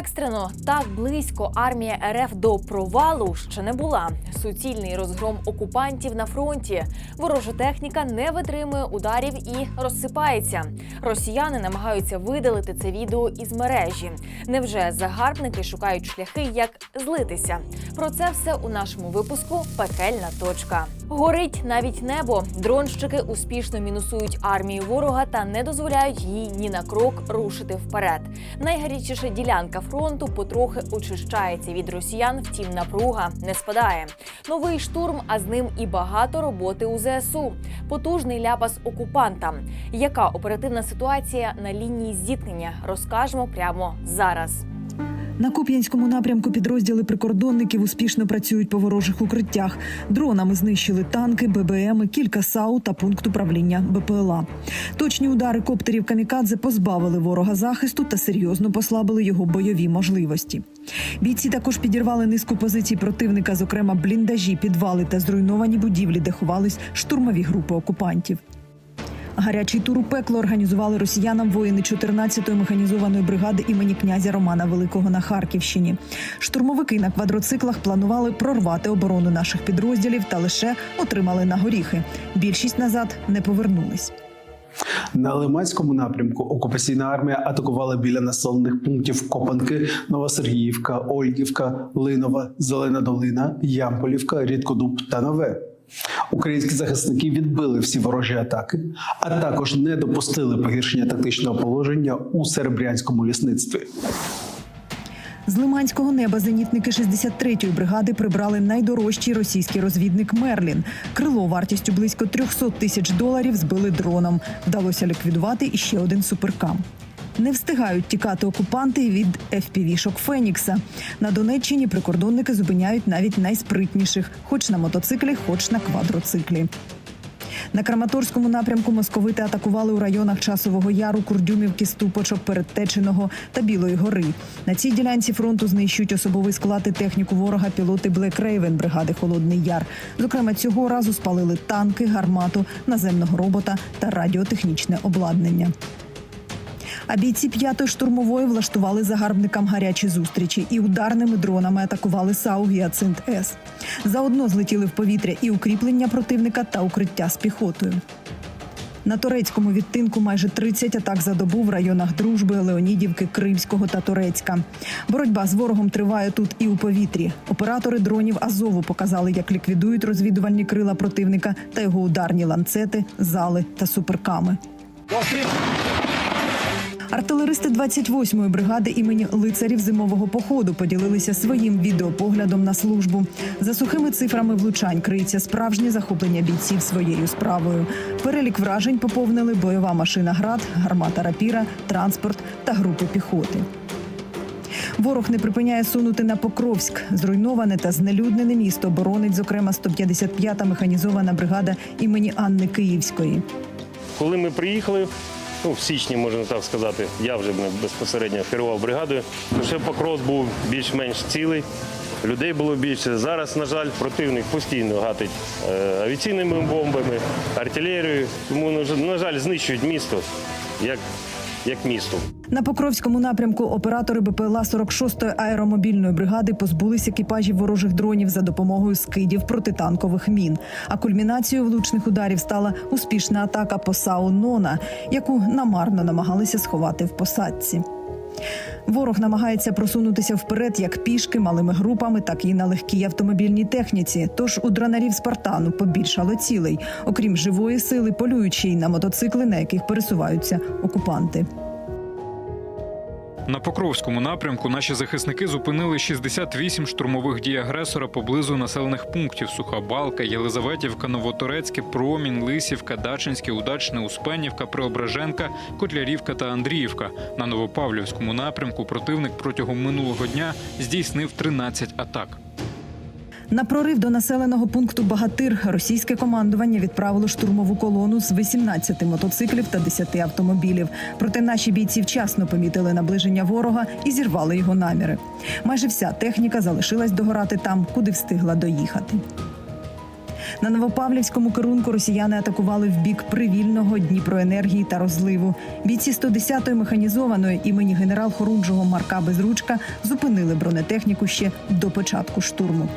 Екстрено так близько армія РФ до провалу ще не була. Суцільний розгром окупантів на фронті. Ворожа техніка не витримує ударів і розсипається. Росіяни намагаються видалити це відео із мережі. Невже загарбники шукають шляхи, як злитися? Про це все у нашому випуску Пекельна точка. Горить навіть небо. Дронщики успішно мінусують армію ворога та не дозволяють їй ні на крок рушити вперед. Найгарячіша ділянка фронту потрохи очищається від росіян, втім напруга не спадає. Новий штурм, а з ним і багато роботи у ЗСУ. Потужний ляпас окупантам. Яка оперативна ситуація на лінії зіткнення? Розкажемо прямо зараз. На Куп'янському напрямку підрозділи прикордонників успішно працюють по ворожих укриттях. Дронами знищили танки, ББМи, кілька САУ та пункт управління БПЛА. Точні удари коптерів камікадзе позбавили ворога захисту та серйозно послабили його бойові можливості. Бійці також підірвали низку позицій противника, зокрема бліндажі, підвали та зруйновані будівлі, де ховались штурмові групи окупантів. Гарячий тур у пекло організували росіянам воїни 14-ї механізованої бригади імені князя Романа Великого на Харківщині. Штурмовики на квадроциклах планували прорвати оборону наших підрозділів та лише отримали на горіхи. Більшість назад не повернулись. На Лиманському напрямку окупаційна армія атакувала біля населених пунктів Копанки, Новосергіївка, Ольгівка, Линова, Зелена Долина, Ямполівка, Рідкодуб та Нове. Українські захисники відбили всі ворожі атаки, а також не допустили погіршення тактичного положення у серебрянському лісництві. З лиманського неба зенітники 63-ї бригади прибрали найдорожчий російський розвідник Мерлін. Крило вартістю близько 300 тисяч доларів збили дроном. Вдалося ліквідувати іще один суперкам. Не встигають тікати окупанти від FPV-шок Фенікса. На Донеччині прикордонники зупиняють навіть найспритніших, хоч на мотоциклі, хоч на квадроциклі. На Краматорському напрямку московити атакували у районах Часового Яру, Курдюмівки, Ступочок, Передтеченого та Білої гори. На цій ділянці фронту знищують особовий склад і техніку ворога пілоти Блек Рейвен бригади Холодний Яр. Зокрема, цього разу спалили танки, гармату, наземного робота та радіотехнічне обладнання. А бійці п'ятої штурмової влаштували загарбникам гарячі зустрічі і ударними дронами атакували САУ «Гіацинт С. Заодно злетіли в повітря і укріплення противника та укриття з піхотою. На турецькому відтинку майже 30 атак за добу в районах Дружби, Леонідівки, Кримського та Турецька. Боротьба з ворогом триває тут і у повітрі. Оператори дронів Азову показали, як ліквідують розвідувальні крила противника та його ударні ланцети, зали та суперками. Артилеристи 28-ї бригади імені лицарів зимового походу поділилися своїм відеопоглядом на службу. За сухими цифрами влучань криється справжнє захоплення бійців своєю справою. Перелік вражень поповнили бойова машина град, гармата рапіра, транспорт та групи піхоти. Ворог не припиняє сунути на Покровськ. Зруйноване та знелюднене місто боронить, зокрема, 155-та механізована бригада імені Анни Київської. Коли ми приїхали, ну, в січні, можна так сказати, я вже безпосередньо керував бригадою, ще Покрос був більш-менш цілий, людей було більше. Зараз, на жаль, противник постійно гатить е, авіаційними бомбами, артилерією, тому, на жаль, знищують місто як, як місто. На Покровському напрямку оператори БПЛА 46-ї аеромобільної бригади позбулись екіпажів ворожих дронів за допомогою скидів протитанкових мін. А кульмінацією влучних ударів стала успішна атака по САУ Нона, яку намарно намагалися сховати в посадці. Ворог намагається просунутися вперед як пішки, малими групами, так і на легкій автомобільній техніці. Тож у дронарів Спартану побільшало цілей, окрім живої сили, полюючи й на мотоцикли, на яких пересуваються окупанти. На Покровському напрямку наші захисники зупинили 68 штурмових дій агресора поблизу населених пунктів: Суха Балка, Єлизаветівка, Новоторецьке, Промінь, Лисівка, Дачинське, Удачне, Успенівка, Преображенка, Котлярівка та Андріївка. На Новопавлівському напрямку противник протягом минулого дня здійснив 13 атак. На прорив до населеного пункту Багатир російське командування відправило штурмову колону з 18 мотоциклів та 10 автомобілів. Проте наші бійці вчасно помітили наближення ворога і зірвали його наміри. Майже вся техніка залишилась догорати там, куди встигла доїхати. На Новопавлівському керунку росіяни атакували в бік привільного Дніпроенергії та розливу. Бійці 110-ї механізованої імені генерал Хорунжого Марка Безручка зупинили бронетехніку ще до початку штурму.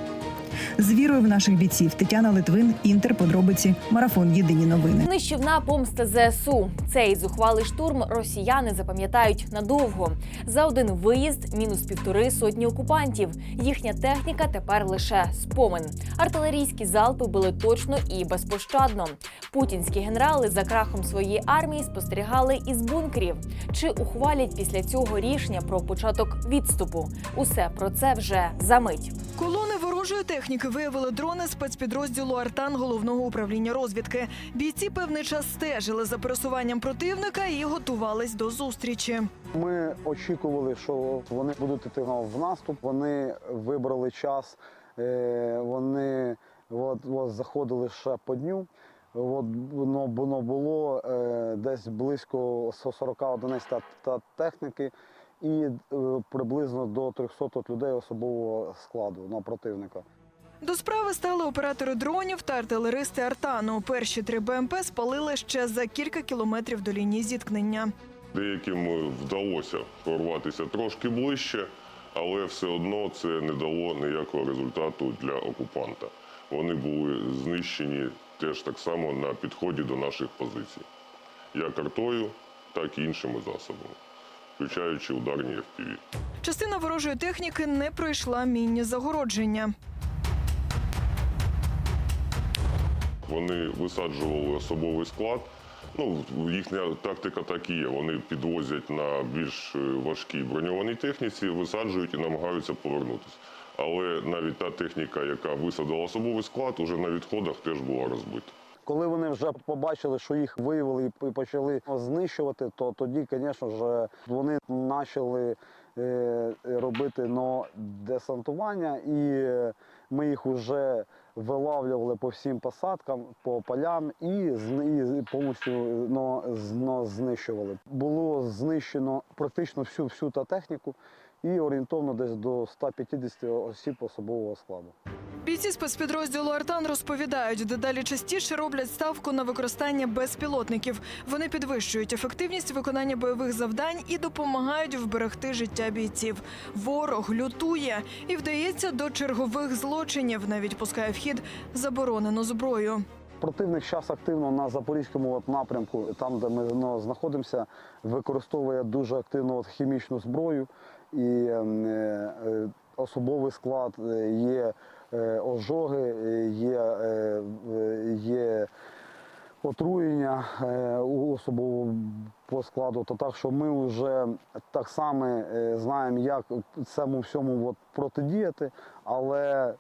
З вірою в наших бійців Тетяна Литвин, Інтер, подробиці, марафон. Єдині новини. Нищівна помста ЗСУ. Цей зухвалий штурм росіяни запам'ятають надовго. За один виїзд мінус півтори сотні окупантів. Їхня техніка тепер лише спомин. Артилерійські залпи били точно і безпощадно. Путінські генерали за крахом своєї армії спостерігали із бункерів. Чи ухвалять після цього рішення про початок відступу? Усе про це вже за мить. Колони ворожої техніки виявили дрони спецпідрозділу Артан головного управління розвідки. Бійці певний час стежили за пересуванням противника і готувались до зустрічі. Ми очікували, що вони будуть йти в наступ. Вони вибрали час, е, вони от, от, заходили ще по дню. От, воно, воно було е, десь близько 40 одиниць та, та техніки і е, приблизно до 300 людей особового складу на противника. До справи стали оператори дронів та артилеристи Артану. Перші три БМП спалили ще за кілька кілометрів до лінії зіткнення. Деяким е, вдалося прорватися трошки ближче, але все одно це не дало ніякого результату для окупанта. Вони були знищені теж так само на підході до наших позицій, як артою, так і іншими засобами, включаючи ударні FPV. Частина ворожої техніки не пройшла мінні загородження. Вони висаджували особовий склад. Ну, їхня тактика так і є. Вони підвозять на більш е, важкій броньованій техніці, висаджують і намагаються повернутися. Але навіть та техніка, яка висадила особовий склад, уже на відходах теж була розбита. Коли вони вже побачили, що їх виявили і почали знищувати, то тоді, звісно ж, вони почали е, робити но, десантування, і ми їх вже вилавлювали по всім посадкам, по полям і, і повністю но, знищували. Було знищено практично всю всю та техніку і орієнтовно десь до 150 осіб особового складу. Бійці спецпідрозділу Артан розповідають, дедалі частіше роблять ставку на використання безпілотників. Вони підвищують ефективність виконання бойових завдань і допомагають вберегти життя бійців. Ворог лютує і вдається до чергових злочинів, навіть пускає в хід заборонену зброю. Противник зараз активно на запорізькому напрямку, там де ми ну, знаходимося, використовує дуже активно от хімічну зброю і ем, е, е, особовий склад, е, є е, ожоги, е, є, е, є отруєння е, у особового по складу. То так що ми вже так само е, знаємо, як цьому всьому от протидіяти, але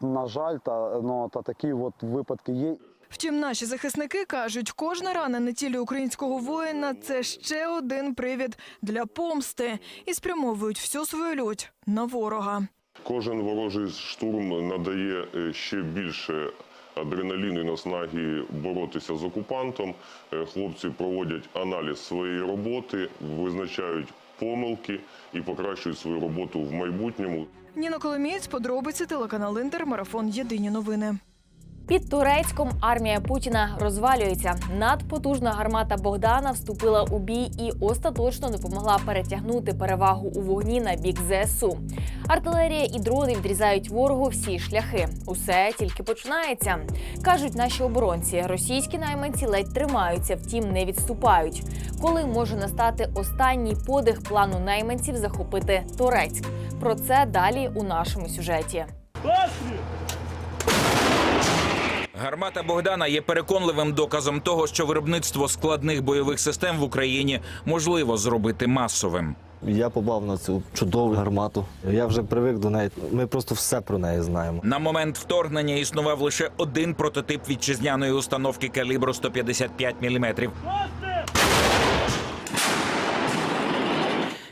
на жаль, та, ну, та такі от випадки є. Втім, наші захисники кажуть, кожна рана на тілі українського воїна це ще один привід для помсти і спрямовують всю свою лють на ворога. Кожен ворожий штурм надає е, ще більше адреналіну і наснаги боротися з окупантом. Е, Хлопці проводять аналіз своєї роботи, визначають помилки і покращують свою роботу в майбутньому. Ніна Коломієць, подробиці, телеканал Інтер, марафон Єдині новини. Під Турецьком армія Путіна розвалюється. Надпотужна гармата Богдана вступила у бій і остаточно допомогла перетягнути перевагу у вогні на бік ЗСУ. Артилерія і дрони відрізають ворогу всі шляхи. Усе тільки починається. кажуть наші оборонці. Російські найманці ледь тримаються, втім не відступають. Коли може настати останній подих плану найманців захопити Торецьк? Про це далі у нашому сюжеті. Гармата Богдана є переконливим доказом того, що виробництво складних бойових систем в Україні можливо зробити масовим. Я попав на цю чудову гармату. Я вже привик до неї. Ми просто все про неї знаємо. На момент вторгнення існував лише один прототип вітчизняної установки калібру 155 мм.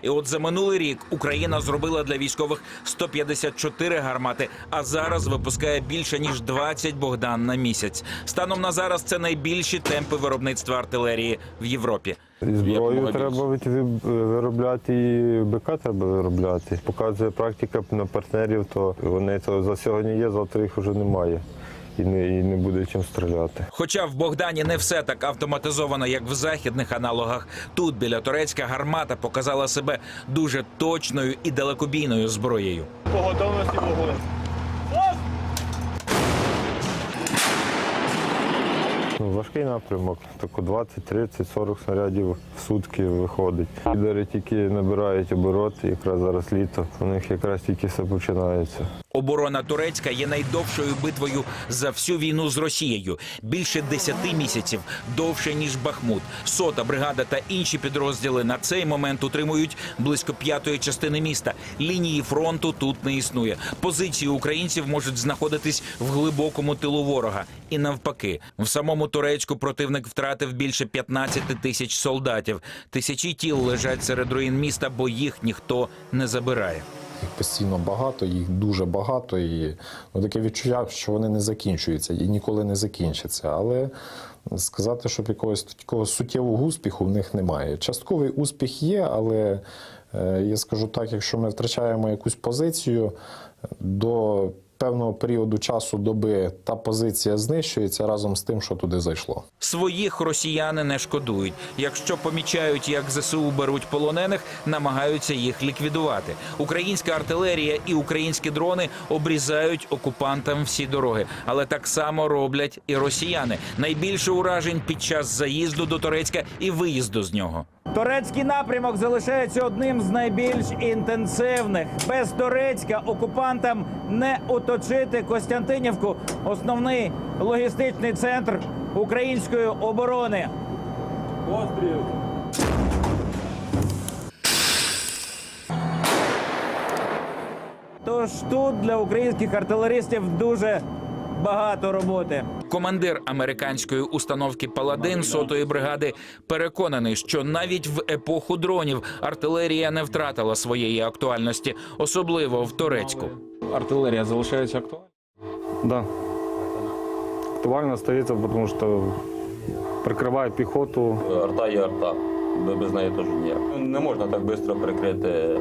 І от за минулий рік Україна зробила для військових 154 гармати, а зараз випускає більше ніж 20 Богдан на місяць. Станом на зараз це найбільші темпи виробництва артилерії в Європі. І зброю треба виробляти, і БК треба виробляти. Показує практика на партнерів, то вони то за сьогодні є, завтра їх вже немає. І не, і не буде чим стріляти. Хоча в Богдані не все так автоматизовано, як в західних аналогах. Тут біля Турецька гармата показала себе дуже точною і далекобійною зброєю. Ну, важкий напрямок, тако 20, 30, 40 снарядів в сутки виходить. Підари тільки набирають обороти, якраз зараз літо. У них якраз тільки все починається. Оборона Турецька є найдовшою битвою за всю війну з Росією. Більше 10 місяців довше ніж Бахмут. Сота бригада та інші підрозділи на цей момент утримують близько п'ятої частини міста. Лінії фронту тут не існує. Позиції українців можуть знаходитись в глибокому тилу ворога. І навпаки, в самому Турецьку противник втратив більше 15 тисяч солдатів. Тисячі тіл лежать серед руїн міста, бо їх ніхто не забирає. Їх постійно багато, їх дуже багато, і ну, таке відчуття, що вони не закінчуються і ніколи не закінчаться. Але сказати, щоб якогось такого суттєвого успіху в них немає. Частковий успіх є, але е, я скажу так, якщо ми втрачаємо якусь позицію до певного періоду часу доби та позиція знищується разом з тим, що туди зайшло. Своїх росіяни не шкодують. Якщо помічають, як ЗСУ беруть полонених, намагаються їх ліквідувати. Українська артилерія і українські дрони обрізають окупантам всі дороги, але так само роблять і росіяни. Найбільше уражень під час заїзду до Турецька і виїзду з нього. Турецький напрямок залишається одним з найбільш інтенсивних. Без Турецька окупантам не оточити Костянтинівку, основний логістичний центр української оборони. Постріл. Тож тут для українських артилеристів дуже багато роботи. Командир американської установки Паладин сотої бригади переконаний, що навіть в епоху дронів артилерія не втратила своєї актуальності, особливо в Турецьку. Артилерія залишається актуальною? Да. Актуально стається, тому що прикриває піхоту. Арта є арта. Без неї теж ніяк. Не можна так швидко перекрити,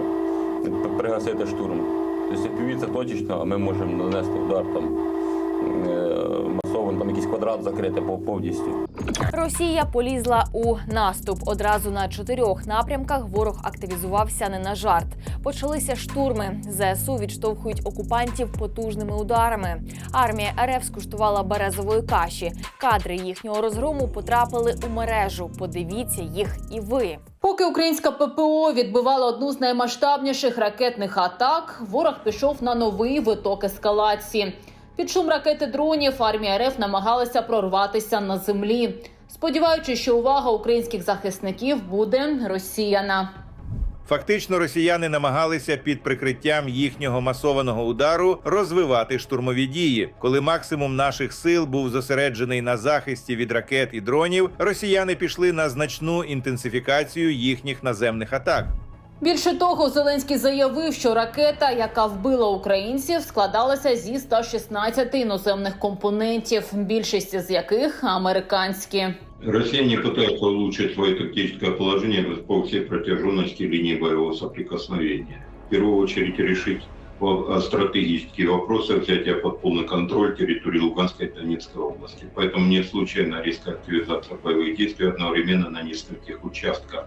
пригасити штурм. Тобто це точечно, а ми можемо нанести удар там масово, там якийсь квадрат закрити повністю. Росія полізла у наступ. Одразу на чотирьох напрямках ворог активізувався не на жарт. Почалися штурми. ЗСУ відштовхують окупантів потужними ударами. Армія РФ скуштувала березової каші. Кадри їхнього розгрому потрапили у мережу. Подивіться їх і ви. Поки українська ППО відбивала одну з наймасштабніших ракетних атак, ворог пішов на новий виток ескалації. Під шум ракети дронів армія РФ намагалася прорватися на землі, сподіваючись, що увага українських захисників буде розсіяна. Фактично, росіяни намагалися під прикриттям їхнього масованого удару розвивати штурмові дії. Коли максимум наших сил був зосереджений на захисті від ракет і дронів, росіяни пішли на значну інтенсифікацію їхніх наземних атак. Більше того, Зеленський заявив, що ракета, яка вбила українців, складалася зі 116 іноземних компонентів, більшість з яких американські. Россияне пытаются улучшить свое тактическое положение по всей протяженности линии боевого соприкосновения. В первую очередь решить во- стратегические вопросы взятия под полный контроль территории Луганской и Донецкой области. Поэтому не случайно резкая активизация боевых действий одновременно на нескольких участках.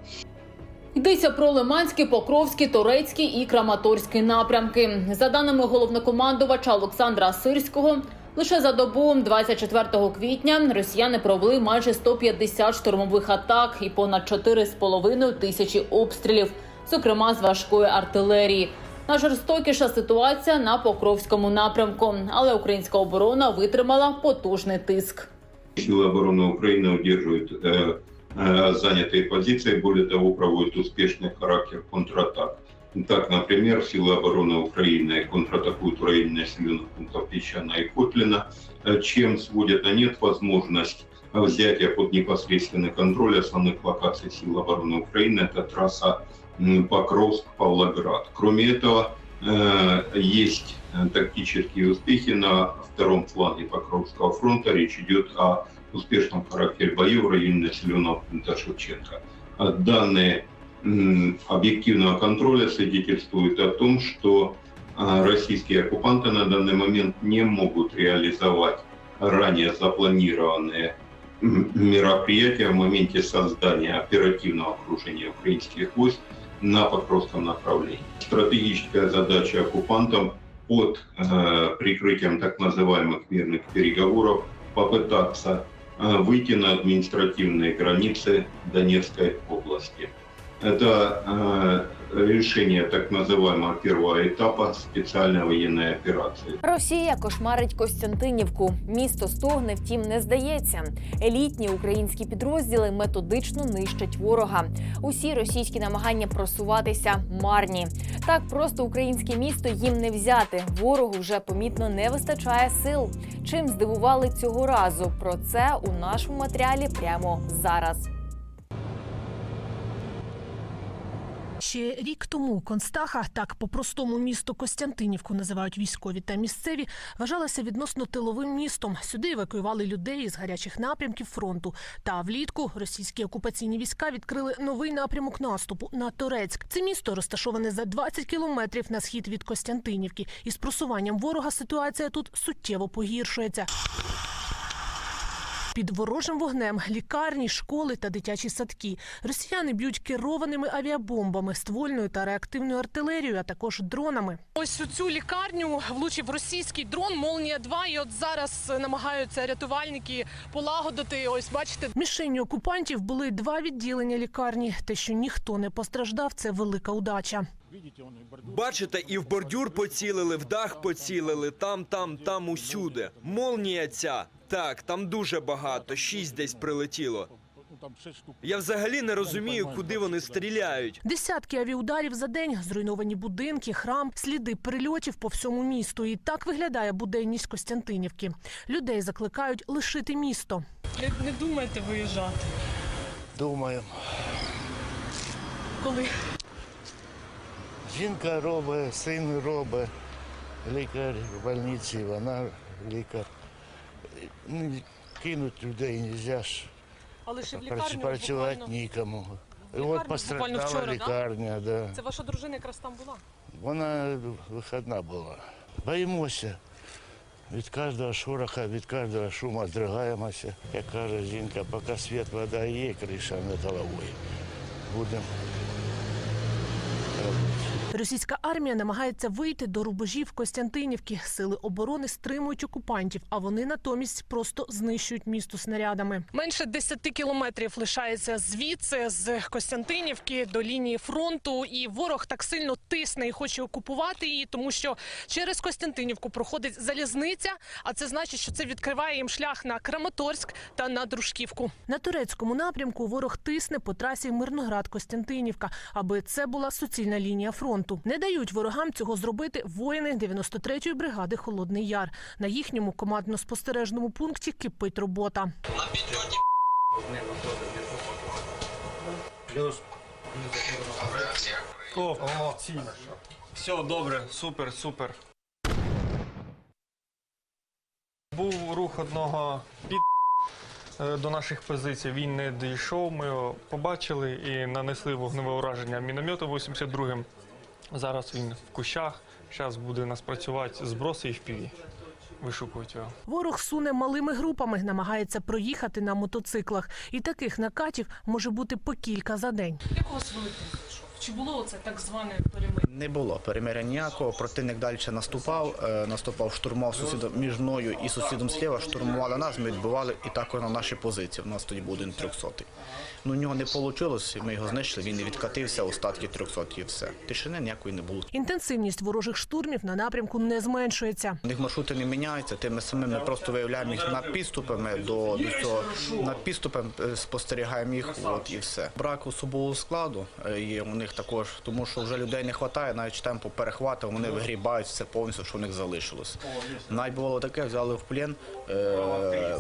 Йдеться про Лиманський, Покровський, Турецький і Краматорський напрямки. За даними головнокомандувача Олександра Сирського, лише за добу 24 квітня росіяни провели майже 150 штурмових атак і понад 4,5 тисячі обстрілів, зокрема з важкої артилерії. Найжорстокіша ситуація на Покровському напрямку, але українська оборона витримала потужний тиск. Силы обороны Украины удерживают э, э, занятые позиции, более того, проводят успешный характер контратак. Так, например, силы обороны Украины контратакуют в районе населенных пунктов Песчана и Котлина, э, чем сводят на нет возможность э, взятия под непосредственный контроль основных локаций сил обороны Украины. Это трасса Покровск-Павлоград. Кроме этого, э, есть э, тактические успехи на втором фланге Покровского фронта. Речь идет о успешном характере боев в районе населенного пункта Шевченко. А Данные объективного контроля свидетельствуют о том, что а, российские оккупанты на данный момент не могут реализовать ранее запланированные мероприятия в моменте создания оперативного окружения украинских войск на Покровском направлении. Стратегическая задача оккупантам под э, прикрытием так называемых мирных переговоров попытаться выйти на административные границы Донецкой области. Это э, решение так называемого первого этапа специальной военной операции. Росія кошмарить Костянтинівку. Місто стогне, втім, не здається. Елітні українські підрозділи методично нищать ворога. Усі російські намагання просуватися марні. Так просто українське місто їм не взяти. Ворогу вже помітно не вистачає сил. Чим здивували цього разу? Про це у нашому матеріалі прямо зараз. Ще рік тому Констаха, так по-простому місто Костянтинівку називають військові та місцеві, вважалося відносно тиловим містом. Сюди евакуювали людей із гарячих напрямків фронту. Та влітку російські окупаційні війська відкрили новий напрямок наступу на Торецьк. Це місто розташоване за 20 кілометрів на схід від Костянтинівки. Із просуванням ворога ситуація тут суттєво погіршується. Під ворожим вогнем лікарні, школи та дитячі садки. Росіяни б'ють керованими авіабомбами, ствольною та реактивною артилерією, а також дронами. Ось у цю лікарню влучив російський дрон Молнія 2 І от зараз намагаються рятувальники полагодити. Ось бачите, Мішенню окупантів були два відділення лікарні. Те, що ніхто не постраждав, це велика удача. Бачите, і в бордюр поцілили, в дах поцілили, там, там, там, усюди. Молнія ця. Так, там дуже багато, шість десь прилетіло. Я взагалі не розумію, куди вони стріляють. Десятки авіударів за день, зруйновані будинки, храм, сліди прильотів по всьому місту. І так виглядає буденність Костянтинівки. Людей закликають лишити місто. не, не думайте виїжджати. Думаємо. Коли Жінка робить, син робить, лікар в больниці, вона лікар. Ну, Кинуть людей не можна ж. але ще в лікарню Працювати буквально... нікому. І Лікарню от постраждала буквально вчора, да? лікарня, да? Це ваша дружина якраз там була. Вона вихідна була. Боїмося. Від кожного шороха, від кожного шуму здригаємося. Як каже жінка, поки світ, вода є, криша над головою. Будемо Російська армія намагається вийти до рубежів Костянтинівки. Сили оборони стримують окупантів, а вони натомість просто знищують місто снарядами. Менше 10 кілометрів лишається звідси з Костянтинівки до лінії фронту, і ворог так сильно тисне і хоче окупувати її, тому що через Костянтинівку проходить залізниця. А це значить, що це відкриває їм шлях на Краматорськ та на Дружківку. На турецькому напрямку ворог тисне по трасі Мирноград-Костянтинівка, аби це була суцільна лінія фронту. Не дають ворогам цього зробити воїни 93-ї бригади Холодний Яр. На їхньому командно-спостережному пункті кипить робота. О, Все добре, супер, супер. Був рух одного під е, до наших позицій. Він не дійшов. Ми його побачили і нанесли вогневе ураження мінометом 82-м. Зараз він в кущах. Зараз буде нас працювати зброси і впіві. Вишукують його. Ворог суне малими групами, намагається проїхати на мотоциклах. І таких накатів може бути по кілька за день. Як у вас великий? Чи було це так зване перемир'я? Не було перемиря ніякого. Противник далі наступав, е, наступав, штурмував сусідом між мною і сусідом зліва, штурмували нас, ми відбивали і також на наші позиції. У нас тоді був один 300 Ну, у нього не вийшло, ми його знищили, він не відкатився, остатки 300 і все. Тишини ніякої не було. Інтенсивність ворожих штурмів на напрямку не зменшується. У них маршрути не міняються, тими самими ми просто виявляємо їх над підступами до, до цього. Над підступом е, спостерігаємо їх, от і все. Брак особового складу е, є у них також, тому що вже людей не вистачає, навіть темпу перехвату, вони вигрібають все повністю, що в них залишилось. Навіть було таке, взяли в плен е,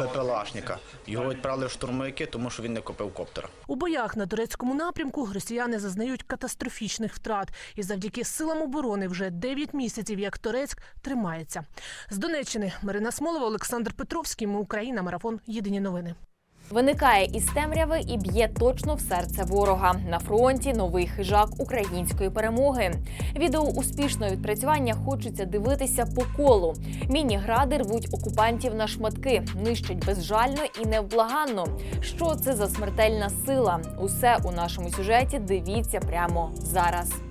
БПЛАшника. Його відправили в штурмовики, тому що він не купив коптера. У боях на турецькому напрямку росіяни зазнають катастрофічних втрат. І завдяки силам оборони вже 9 місяців, як Торецьк тримається. З Донеччини Марина Смолова, Олександр Петровський. Ми Україна. Марафон. Єдині новини. Виникає із темряви і б'є точно в серце ворога. На фронті новий хижак української перемоги. Відео успішного відпрацювання хочеться дивитися по колу. Міні-гради рвуть окупантів на шматки, нищать безжально і невблаганно. Що це за смертельна сила? Усе у нашому сюжеті дивіться прямо зараз.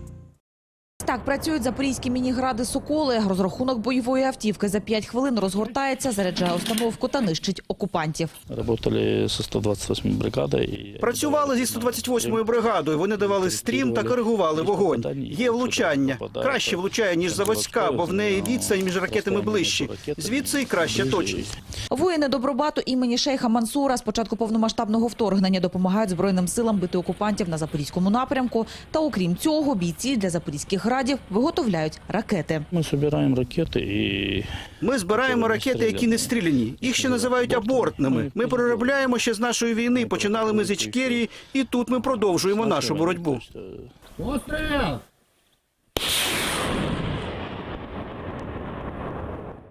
Так працюють запорізькі мінігради Соколи. Розрахунок бойової автівки за 5 хвилин розгортається, заряджає установку та нищить окупантів. Работали со 128 бригадой. Працювали зі 128-ю бригадою. Вони давали стрім та коригували вогонь. Є влучання. Краще влучає, ніж заводська, бо в неї відстань між ракетами ближче. Звідси і краща точність. Воїни Добробату імені шейха Мансура з початку повномасштабного вторгнення допомагають Збройним силам бити окупантів на Запорізькому напрямку. Та окрім цього, бійці для запорізьких градів виготовляють ракети. Мы собираем ракеты и Ми збираємо ракети, які не стріляні. Їх ще називають абортними. Ми переробляємо ще з нашої війни. Починали ми з Ічкерії, і тут ми продовжуємо нашу боротьбу.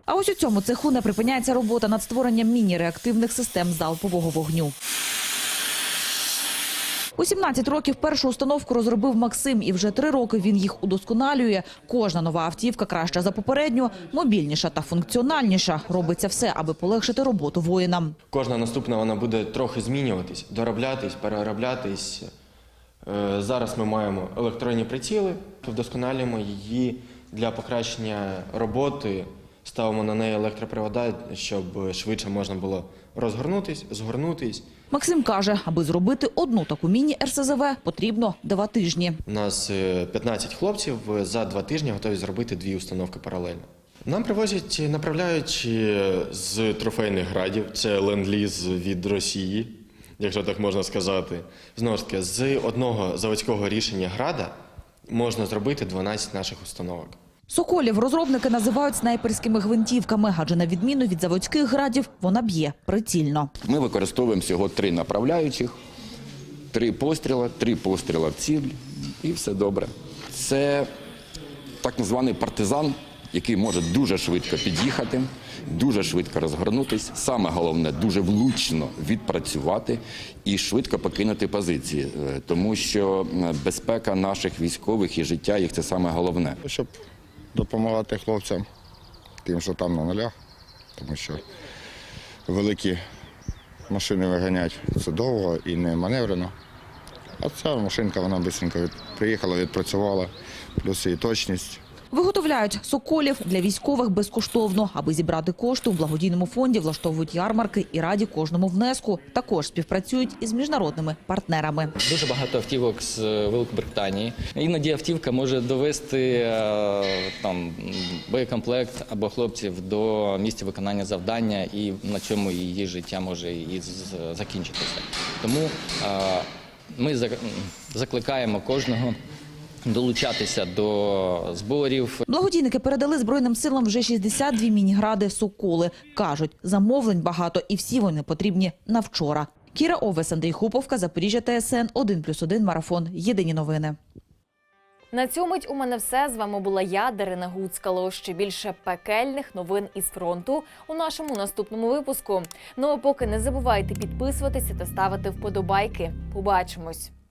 А ось у цьому цеху не припиняється робота над створенням міні-реактивних систем залпового вогню. У 17 років першу установку розробив Максим, і вже три роки він їх удосконалює. Кожна нова автівка краща за попередню, мобільніша та функціональніша. Робиться все, аби полегшити роботу воїнам. Кожна наступна вона буде трохи змінюватись, дороблятись, перероблятись. Е, Зараз ми маємо електронні приціли, вдосконалюємо її для покращення роботи. Ставимо на неї електропривода, щоб швидше можна було розгорнутись, згорнутись. Максим каже, аби зробити одну таку міні-РСЗВ, потрібно два тижні. У нас е, 15 хлопців е, за два тижні готові зробити дві установки паралельно. Нам привозять, е, направляють е, з трофейних градів, це ленд-ліз від Росії, якщо так можна сказати. Знову ж таки, з одного заводського рішення града можна зробити 12 наших установок. Соколів розробники називають снайперськими гвинтівками, адже на відміну від заводських градів вона б'є прицільно. Ми використовуємо всього три направляючих, три постріла, три постріла в ціль і все добре. Це так званий партизан, який може дуже швидко під'їхати, дуже швидко розгорнутись. Саме головне дуже влучно відпрацювати і швидко покинути позиції, Е, тому що е, безпека наших військових і життя їх це саме головне. Щоб допомагати хлопцям, тим, що там на нулях, тому що великі машини виганять це довго і не маневрено. А ця машинка вона швидко приїхала, відпрацювала, плюс її точність. Виготовляють соколів для військових безкоштовно. Аби зібрати кошти у благодійному фонді, влаштовують ярмарки і раді кожному внеску. Також співпрацюють із міжнародними партнерами. Дуже багато автівок з е, Великобританії. Іноді автівка може довести е, там боєкомплект або хлопців до місця виконання завдання, і на цьому її життя може і закінчитися. Тому е, ми закликаємо кожного долучатися до зборів. Благодійники передали Збройним силам вже 62 мінігради «Соколи». Кажуть, замовлень багато і всі вони потрібні на вчора. Кіра Овес, Андрій Хуповка, Запоріжжя ТСН, 1+,1 марафон. Єдині новини. На цьому мить у мене все. З вами була я, Дарина Гуцкало. Ще більше пекельних новин із фронту у нашому наступному випуску. Ну а поки не забувайте підписуватися та ставити вподобайки. Побачимось.